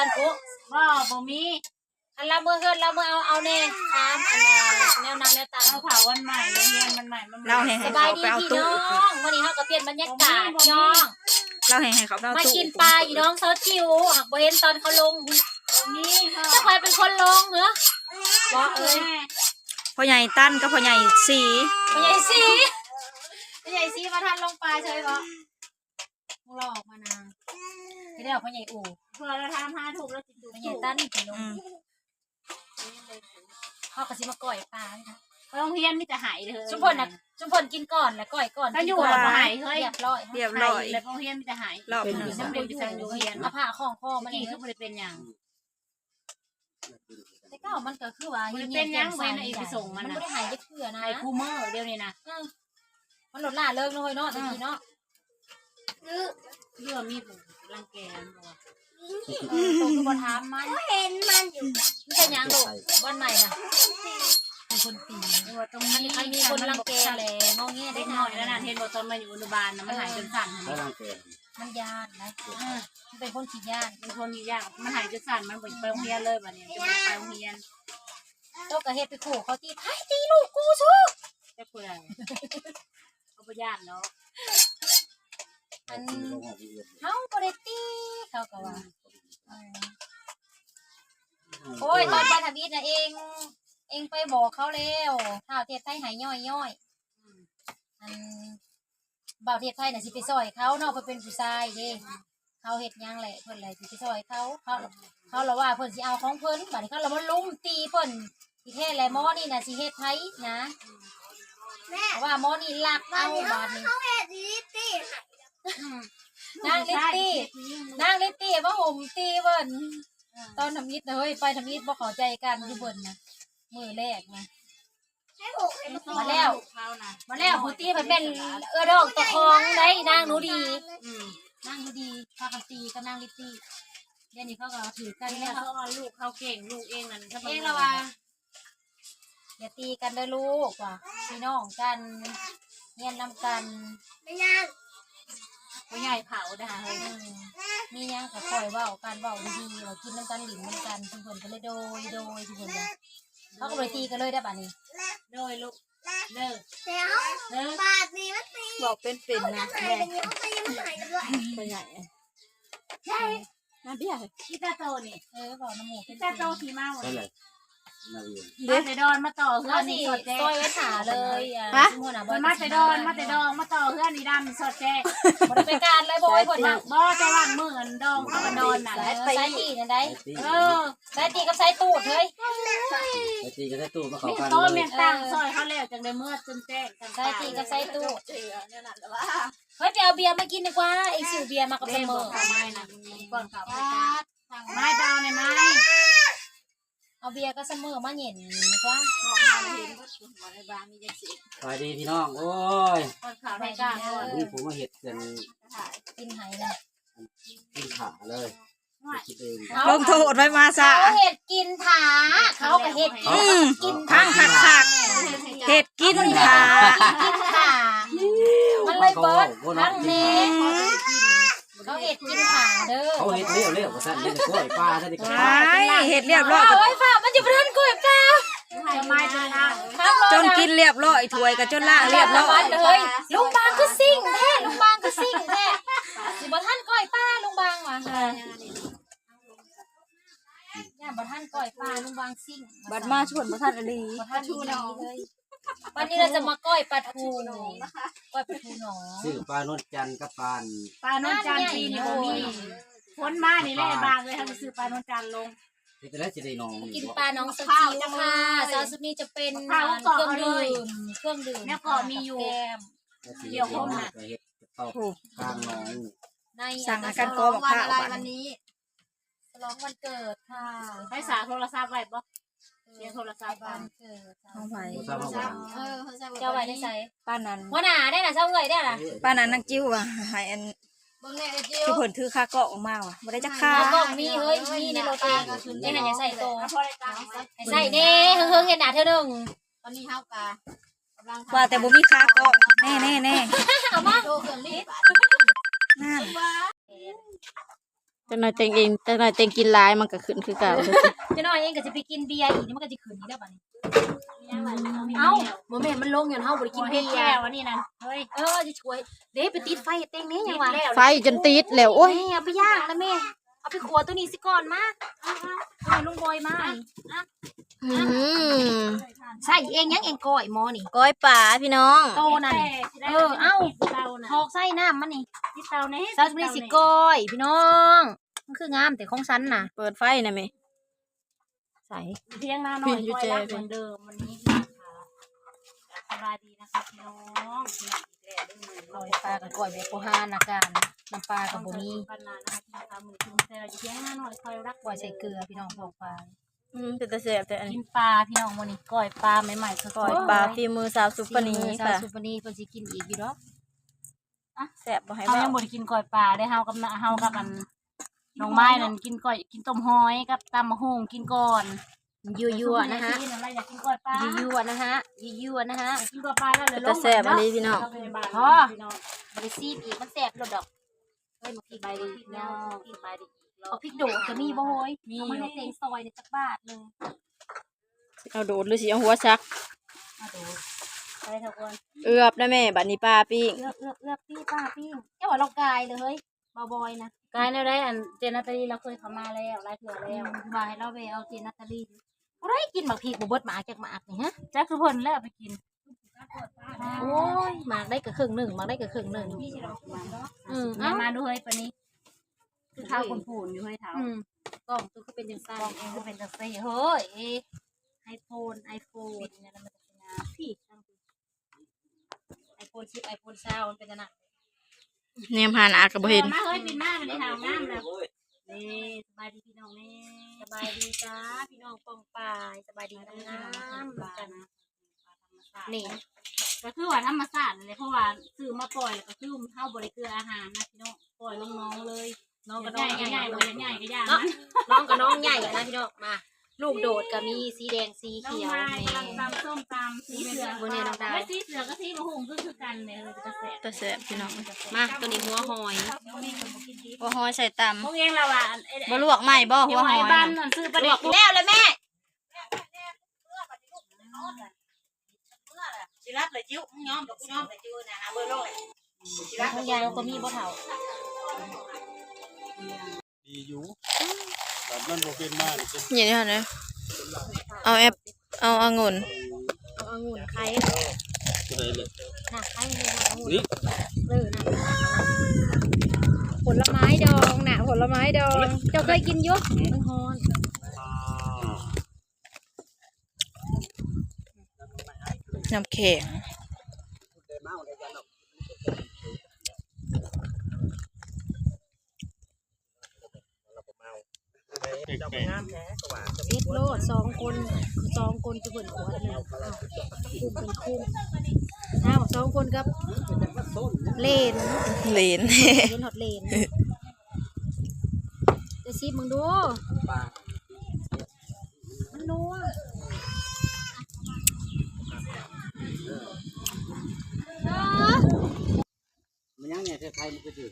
อนโอ้บ่บ่มีอันละมือเฮือนละมือเอาเอาแน่ถามอันน่ะแนวนางแนวตาเอาเผาวันใหม่โรงเรียนมันใหม่มันใหม่เราให้สให้บาเขายดีไปเอาพี่ตู้น้องวันนี้เฮาก็เปลี่ยนบรรยากาศพี่น้องเราให้ให้เขาไปเอามาตู้กินปลาอีน้องเซาจิวหักบ่เห็นตอนเขาลงบ่มีพ่อจะใครเป็นคนลงเหรอบ่เอ้ยพ่อใหญ่ตั้นกับพ่อใหญ่สี พ่อใหญ่ซีพ่อใหญ่ซีมาทันลงปลาเฉยบ่ มึงหลอกมานางที่ได้พ่อใหญ่อู่เพื่อเราทำห้าถูกแล้วจิตถูกพ่อใหญ่ตั้นพี่ลงอืมเขาก็สิมาก่อยปลาเลยค่ะโรงเรียนมีแต่หายเลยชุมพลน่ะชุมพลกินก่อนแล้วก่อยก่อนถ้าอยู่กินก่เรานหายเฮ้ยเรียบร้อยเรียบร้อยแล้วโรงเรียนมีแต่หายรอบหเป็นนึ่งสำเร็จอยู่ทางโรงเรียนเอาผ้าคล้องคอมันกี่เองคือบ่ได้เป็นหยังแต่ก็มันก็คือว่ามันเป็นยังเว้นไอ้ไปส่งมันมันน่ะไม่ได้หายจะเพื่อนะไอ้คูเมอร์เดี๋ยวนี้นะเออมันหลดล่าเลิกเลยเนาะตะกี้เนาะ เรื่องมีผู้รังแกมันบ่เออตัวคือบอถามมันเห็นมันอยู่มันเป็นหยังลูกวันใหม่น่ะเป็นคนตีเออตรงนี้มีมีคนรังแกแหละงอแงเด็ได้กหน้น่ออยยแล้วนะเห็นบ่ตอนมาอยู่อนุบาลน่ะมันหายจนสั่นเขาลังเกมันยานนะมันเป็นคนขี้ยานเป็นคนที่ยากมันหายจนสั่นมันบ่ไปโรงเรียนเลยบัดนี้จะบ่ไปโรงเรียนโตกระเฮ็ดไปขู่เขาตีไพ่ตีลูกกูสู้จะคุยอะไรเขาบ่ญาติเนาะ อันลงออกเรียนเฮาบ่ได้ตีเขาก็ว่าเออโอ้ยตอนไปทำอิฐน่ะเอง เองไปบอกเขาแล้วท้าวเทศไทยหายย่อยย่อยอันบ่าวเทศไทยน่ะสิไปซอยเขาเนาะเพิ่นเป็นผู้ชายเด้เขาเฮ็ดหยังแหละเพิ่นเลยสิไปซอยเขาเขาเขาละว่าเพิ่นสิเอาของเพิ่นบัดนี้เขาละมาลุมตีเพิ่นที่แท้แล้วหมอนี่น่ะสิเฮ็ดไผนะแม่ว่าหมอนี่ลักวัเอานนี้เขาบาดนี้ เขาเห็นดีตีหาย นางลิตตี้นางลิตตี้มาห่มตีเพิ่นตอนทำอิฐน่ะเฮ้ยไปทำอิฐบ่เข้าใจกันอยู่เพิ่นนะมื้อแรกนะให้หกเอ็มมาแล้วเขานะมาแล้วผู้ตีมันเป็นเออดอกตะคองได้นางหนูดีอืมนางหนูดีพากันตีกับนางลิตตี้เดี๋ยวนี้เขาก็ถือกันนี่แล้วเขาเอาลูกเขาเก่งลูกเองนั่นเองละว่าอย่าตีกันเด้อลูกว่ะพี่น้องกันเงียนนำกันไม่ยัง ผู้ใหญ่เผาได้เฮ้ยอืมมีหยังก็คอยเว้ากันเว้าดีๆว่ากินน้ำกันหลินน้ำกันทุกคนก็เลยโดยโดยทุกคนเลยเขาก็เลยตีกันเลยได้ป่ะนี่โดยลูกเลิกเดี๋ยวเลิกบาทนี้มันตีบอกเป็นเป็นเขาจะนะหายเป็นยังไงมันหายด้วยพ่อใหญ่ใช่น่าเบี้ยพี่ตาโตนี่เออบอกน้ำหมูเป็พี่นตาโตขี่ม้าหมดนั่นแหเลละย นักเรียนมาแต่ดอนมาต่อเพื่อเขานสินี่สดแจ้ซอยไว้ถาเลยอะสมมุติน่ะมันมาแต่ดอนมาแต่ดองมาต่อเพื่อนนี่ดำสดแจ้บ่ได้ไปการเลยบ่ไว้ผลน่ะบ่จะว่างมือกันดองเขากันดอนน่ะสายสายตีนั่นได้ตีเออสายตีกับสายตูดเฮ้ยไอ้ตีก็ได้ตู้มาเข้ามีกันโตเลเมียยนตั้งซอยเขาแล้วจังได้เมื่อจนแจ้งกันสายตีกับสายตูดเนี่ยนั่นแหละว่าเฮ้ยไปเอาเบียร์มากินดีกว่าไอ้สิวเบียร์มากับเสเล่นมบออกเขาไม้น่ะก่อนเขาไไม้ดาวในไม้ เอาเบียร์ก็เสมอมาเหย็นดีกว่าบอกมาเห็นก็หัวในบ้านมีจังสิสวัสดีพี่น้อง โอ้ยก่อนเขาในกลางก่อนนี่ผมมาเห็ดกันกินไหเลยกินขาเลยคิดเองลงโทษไว้มาซะเขาเห็ดกินถาเขาก็เห็ดกิอืนมกินพังคักคักเห็ดกินขากินถามันเลยเบิดทั้งเน่ เขาเห็ดกินถาเด้อเขาเห็ดเลี้ยวเลี้ยวกับสันเลี้ยวกล้วยปลาท่านนี่ก็ใช่เห็ดเรียบร้อยโอ้ยฝ่ามันจะไปเดินกล้วยเปล่าจะไม้จนล่างจนกินเรียบร้อยถ้วยกับจนล่างเรียบร้อยเลยลุงบางคือซิ่งแท้ลุงบางคือซิ่งแท้สิบ่ท่านก้อยป้าลุงบางว่ะย่าบ่ท่านก้อยป้าลุงบางซิ่งบัดมาชวนพระท่านอลีบ่ท่านชูน้องเลย วันนี้เราจะมาก้อยปลาทูก้อยปลาทูหนองซื้อปลานวลจันทร์กับปลานปลาโนนจันปีนี่บ่มีพ้นมานี่แหละบางเลยทำซื้อปลาโนนจันลงที่แต่ละจะได้น้องกินปลาน้องสจิวค่ะซาซุปนี้จะเป็นเครื่องดื่มเครื่องดื่มแก้มเดี๋ยวผมน่ะเห็ดตอกกลางน้องในสั่งอาการกอบอกข้าวบัดนี้ฉลองวันเกิดค่ะให้สาโทรศัพท์ไว้บ่ เสียงโทรศัพท์วับ้านนเกิดเอาไว้ผู้สาวมาหวานเออเขาจะเจ้าไว้ได้ใส่ป้านั้นหัวหน้าได้น่ะเจ้าเงยได้น่ะป้านั้นนักจิ้วอะให้อันเบิ่งแน่ไอ้จิ๋วคือเพิ่นถือค่าเกาะออกมาว่ะบ่ได้จักค่าแล้วก็มีเฮ้ยมีในรถเองได้หันอย่าใส่โตพอได้ตังค์ใส่เน่เฮิงๆเห็นหน้าเธอหนึ่งตอนนี้เฮากะกำลังว่าแต่บ่มีค่าเกาะแน่แน่แน่ เอามาโตเครื่องรีดนั่นจังหน่อยเต็งเองจังหน่อยเต็งกินหลายมันก็ขึ้นคือเก่าจะน้อยเองก็จะไปกินเบียร์อีกนี่มันก็จะขืนอีกแล้วบัดนี้เอ้าโมเมนต์มันลงอยู่เฮาบ่ได้กิกินนเบีเพียยร์วันนี้นะเฮ้ยเออจะช่วยเด้ไปติดไฟเต็งนี้ยังวะไฟจนติดแล้วโอ้ยแม่เอาไปย่างแล้วแม่เอาไปขัวตัวนี้สิก่อนมาเอาลุงบอยมา อืมใช่เองยังเองก้อยหมอนี่ก้อยป่าพี่น้องโตนั่นเออเอ้าเตาน่ะทอกไส้น้ำมันนี่ที่เตาเนี่ยซาสมิสิก้อยพี่น้องมันคืองามแต่ของฉันน่ะ เปิดไฟนะแม่ใส่เพียงหน้าหน่อยก้อยรักเหมือนเดิมวันนี้ค่ะสบายดีนะคะพี่น้องพี่น้องอีกแล้วได้เงินลอยปลากับก้อยแบบโบราณนะการน้ำปลากับบ่มีปันนานะคะที่ทำมือคุณแต่เพียงหน้าหน่อยคอยรักก้อยใส่เกลือพี่น้องพอกปลา อืมเป็นตาแสบแต่อันกินี้นปลาพี่น้องมื้อนี้ก้อยปลาใหม่ๆก้อยป่าฝีมือสาวซุปปานีค่ะค่ะสุปนีเพิ่นสิกินอีกอยู่ดอกแสบบ่ให้เขาเว้ายังบ่ได้กินก้อยปลาได้เฮากับเฮากับอันน้องไม้นั่นกินก้อยกินต้มหอยกับตำมะฮุ่งกินก่อนยั่วๆนะฮะอะไรอยากกินก้อยปลายั่วๆนะฮะยั่วๆนะฮะ กินก้อยปลาแล้วเลยเป็นตาแสบอันนี้พี่น้อง พอบ่ได้ซีบอีกมันแซ่บโลดดอกเฮ้ยมาพริกใบดีเนาะพริกใบดี เอาพริกโดดก็มีบ่โหยมีเอามาให้เต็งซอยในจักบาทหนึงเอาโดดหรือสิเอาหัวซัก มาโดดไปเถอะคนเอือบนะแม่ บัดนี้ป้าปิ้งเลือกเลือกเลือกพี่ป้าพี่เจ้าว่าเรากายเลยเฮ้ยบาบอยนะกายแล้วได้อันเจนาตาลีเราเคยเข้ามาแล้วไล่เถื่อแล้แล้วววายเราไปเอาเจนัตตาลีอะไรกินหมักพริกบ่เบิดหมาจากหมากนี่ฮะจ้าคือเพิ่นแล้วไปกิน โอ้ยหมากได้กับครึ่งหนึ่งหมากได้กับครึ่งหนึ่ง อืมมาเอ้ามาดูเฮ้ยปานนี้ คือเท้าคนผูนอยู่เฮ้ยเท้าอืมกล้องตัวก็เป็นยังไงบอกเองก็เป็นจังซี่เฮ้ยไอโฟนไอโฟนเนี่ยมันจะเป็นงานพี่ไอโฟนชิปไอโฟนเช้ามันเป็นยังไงแนมหานอากระบ่เห็นมาเฮ้ยปินมามันในเท้างามแล้วนี่สบายดีพี่น้องนี่สบายดีจ้าพี่น้องปองปายสบายดีน้ำน้ำกันนี่ก็คือว่าธรรมชาติเลยเพราะว่าซื้อมาปล่อยแล้วก็คือเข้าบริเกลืออาหารนะพี่น้องปล่อยลงน้องเลย น้องกับใหน้อญ่งใหใหญ่ญ่ใหใหญ่ญ่ใหญ่ก็ย่างน้องกับน้องใหญ่นะพี่น้องมา ลูกโดดก็มีสีแดงสีน้องเขียวไม้แม่กำลังตำส้มตำสีเสือไม่สีเสือก็สีมะฮุ่งคือคือกันเลยเลยจะแสบตาแสบพี่น้องมาตัวนี้หัวหอยหัวหอยใส่ตพวกเองเราอะำบ่ลวกไหมบ่หัหัววหหออยยน่ะบ้านนั่นซื้อประเด็กแล้วเลยแม่สิรัดเลยจิ้วมึงยอมดอกกูยอมแต่จิ้วนะหาเบอร์โลกสิรัดของยายเราก็มีบ่เท่า ดีอยู่แต่มันบ่เป็นมากเป็นนี่นี่นะเอาแอปเอาองุ่นเอาองุ่นไข่อะไรเลยน่ะไข่เลยนะองุ่นนี่เออน่ะผลไม้ดองน่ะผลไม้ดองเจ้าเคยกินอยุมันฮอนน้ำแข็ง แปลก เอ็ด โลดสองคนสองคนจะเปิดขวดเลยอ้าวคุมเป็นคุมอ้าวสองคนกับ เลนเลนเลนหอดเลนจะซีบมึงดูๆปลามันนัวมันยังเนี่ยไทยมันก็ถือ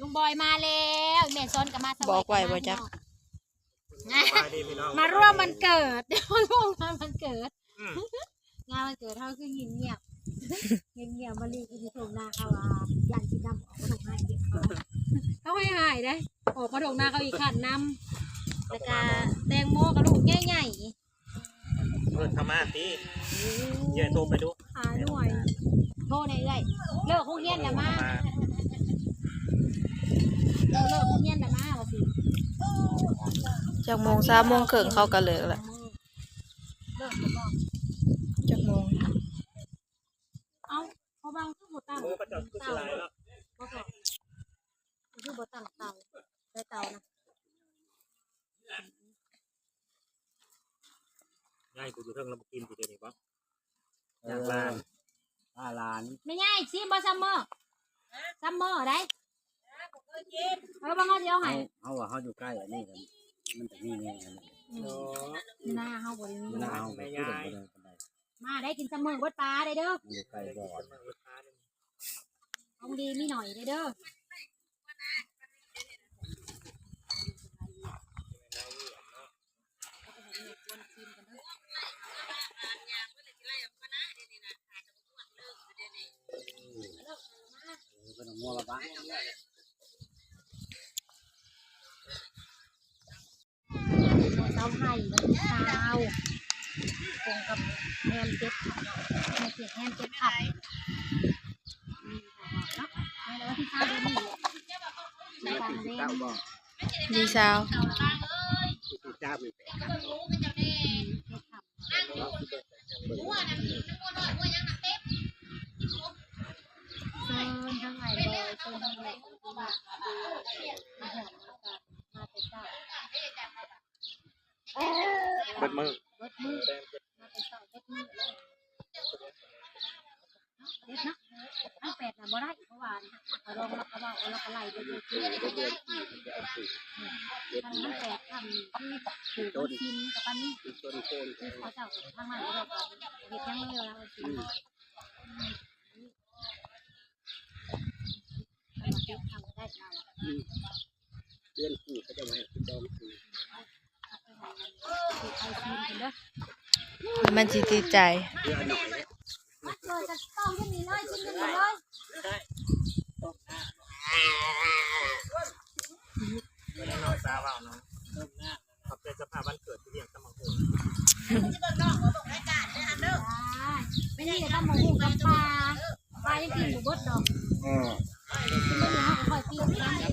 ลุงบอยมาแล้วแม่ซ้อนกับมาสบอกไว้บ่จ๊ะมาร่วมมันเกิดมาร่วมงานมันเกิดงานมันเกิดเท่าคือเงียบเงียบเงียบเงียบมาลีกินโถงนาเขาว่าย่านกินน้ำออกมาถงหน้าเก็บเขาเขาให้หายได้ออกมาถงนาเขาอีกขันน้ำแล้วก็แตงโมกับลูกใหญ่เปิดธรรมะตีๆเดี๋ยวโทรไปดูหาหน่วย โทษในเอ้ยเลิกคงเงียนแล้วมามาเลิกเลิกคงเงียนแล้วมาว่าสิ จากโมงสามโมงครึ่งเขาก็เลิกแล้วเลิกแล้วบอกจากโมงเอ้าเขาบางคือบ่ตั้งโอ้ก็จะกุศลายแล้วบ่บอกคือบ่ตั้งเตาได้เตานะง่ายกูอยู่เทิงลำกินกูเดี๋ยวนี้ปะเออป้าลานไม่ง่ายสิบ่ซัมเมอร์ซัมเมอร์ได้เออบางเขาสิเอาเฮาให้เฮาว่าเฮาอยู่ใกล้อันนี้กัน มันจะมีแน่คะหน้าเฮาบ่ได้มีมันเาไปคือกันบ่ได้ปานใมาได้กินเสมอวัดปลาได้เด้อมัไกลบอดของดีมีหน่อยได้เด้อก็นเอาม้อละบ้าง เช้าตรงกับแฮมเจ็ดแฮมเจ็ดแฮมเจ็ดขับเนาะแล้ววันที่เช้าเดือนนี้ในการเล่นเจ้าบ่ดีสาวเจ้ามีแปดเชิญทั้งหลายบอยเชิญทั้งหลายคนที่มามาหนมาแต่เจ้า เบิดมือเบิดมือมาแต่เจ้าเบิดมือเลยเด็ดนะเอาแปดนะบ่ได้เพราะว่าเอาลองแล้วก็ว่าเอาแล้วก็ไล่ไปเลยคือทางนั้นแปดทำที่ถูกชิ้นกับปันนี้ต้นโคนที่เขาเจ้าทางนั้นเราก็เด็ดยังเลยแล้วสิทำได้เราเดือนคู่เขาจะมาให้คุณดองคู่ถูกไอซีนกันเด้อ มันสิติดใจเดือนหน่อยเลยมัดเลยจะต้องที่นี่เลยปลยไม่ได้อนซาเปล่าเนะขอบใจสภาพวันเกิดที่เรียกสมองหูไม่ได้ต้องมาหูกับปลาปลายังกินหมูบดดอกอืมกินไม่ได้ห้องคอยปีกนะยัง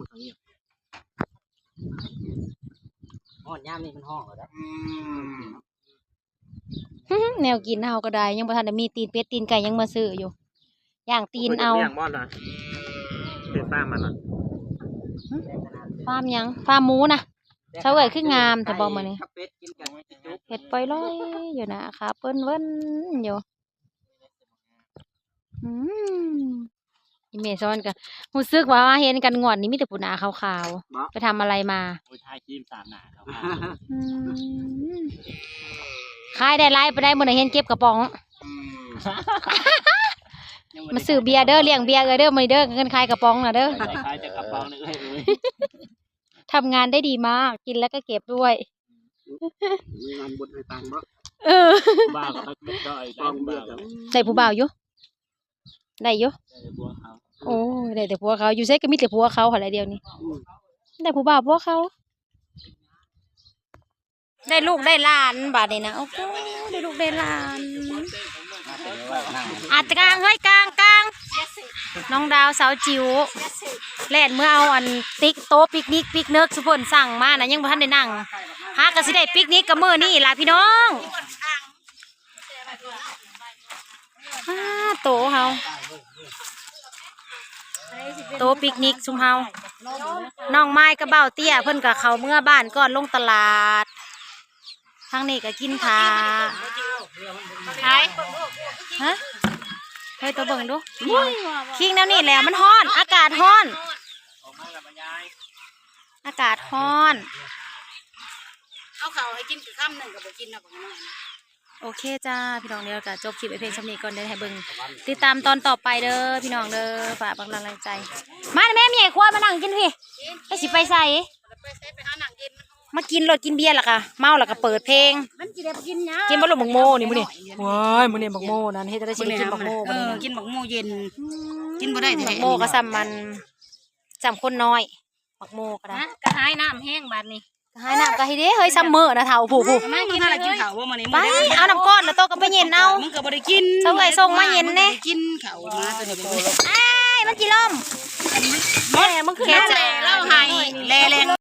มันทางนี้ห้อ นย่ามนี่มันห้องเหรอได้แนวกินเฮาก็ได้ ยังบ่ทันได้มีตีนเป็ดตีนไก่ยังมาซื้ออยู่ย่างตีนเอาเลี้ยงมอดนะเป็นป้ามันนะฟาร์มหยังฟาร์มหมูนะเฉาเอ๋ยคืองามแต่บอกมานี่เป็ดกินกันจุ๊บเห็ดปล่อยลอยอยู่นะคะเปิ้นเว้นอยู่อืม อีเมซอนก็รู้สึกว่าเห็นกันงอนนี่มีแต่ผู้หนาขาวๆไปทำอะไรมาโอ้ยทายครีมสามหนาครับอืมขายได้ไรไปได้มื่อไหร่เห็นเก็บกระป๋องมาซื้อเบียร์เด้อเลี้ยงเบียร์เด้อเด้อมาเด้อเงินขายกระป๋องนะเด้อคล้ายจะกระเป๋าหนึ่งเลยทำงานได้ดีมาก กินแล้วก็เก็บด้วย มีงานบุญให้ตังค์บ่เออ บ้าก็ไม่เป็นด้อยฟองเบื่อแล้วได้ผู้บ่าวอยู่ ได้อยู่บัวเขาโอ้ยได้แต่ผัวเขาอยู่ใช้ก็มีแต่ผัวเขาอะไรเดียวนี่ได้ผู้บ่าวผัวเขา ได้ลูกได้หลานบาดนี้นะโอ้โหได้ลูกได้หลานอาจจะกลางเฮ้ยกลางกลางน้องดาวสาวจิ๋วแล่นเมื่อเอาอันติ๊กโต๊ะปิกนิกปิกเนิกสุพลสั่งมานะยังบ่ทันได้นั่งหากะสิได้ปิกนิกกับมื้อนี่ล่ะพี่น้องอ้าโต๊ะเฮา โต๊ะปิกนิกซุมเฮาน้องไม้กระเบ้าเตี้ยเพิ่นกับเขาเมื่อบ้านก่อนลงตลาดทางนี้ก็กินทาไายฮะเฮ้ยตัวเบิ่งดูคิงแนวนี้แหละมันฮ้อน อากาศฮ้อนออกมาแล้วบรรยายอากาศฮ้อน เอาเขาให้กินคือข้ามหนึ่งกับบ่กินนะบอกน้อย โอเคจ้าพี่น้องเดี๋ยวก็จบคลิปไอเพลงชำนี้ก่อนเดี๋ยวให้เบิ่งติดตามตอนต่อไปเด้อพี่น้องเด้อฝากบักลังแรงใจ มาแม่เมียควายมานั่งกินพี่ไปสิไปใส่ไปใช้ไปหาหนังกินมากินรถกินเบียร์ล่ะค่ะเมาล่ะก็เปิดเพลงมันกินได้กินนะกินบ่ลงบักโมนี่มื้อนี้ว้ายมื้อนี้บักโมนั่นเฮ็ดได้สิได้กินบักโมเอมื้ออนี้กินบักโมเย็น กินบ่ได้แท้บักโมก็ซ้ำมันซ้ำคนน้อยบักโมก็ได้นะกระหายน้ำแห้งบาดนี้ ก็ให้น้ำก็ให้เด้เฮ้ยซ้ำมื้อนะเฒ่าผู้ผู้มากินอะไรกินข้าวบ่มื้อนี้ไปเอาน้ำก้อนแล้วโตก็ไปเย็นเอามึงก็บ่ได้กินส่งไอ้ส่งมาเย็นแน่กินข้าวมาตัวนี้ไอ้ายมันจีล่มแม่มึงคือแค่แลเล่าให้แลแรง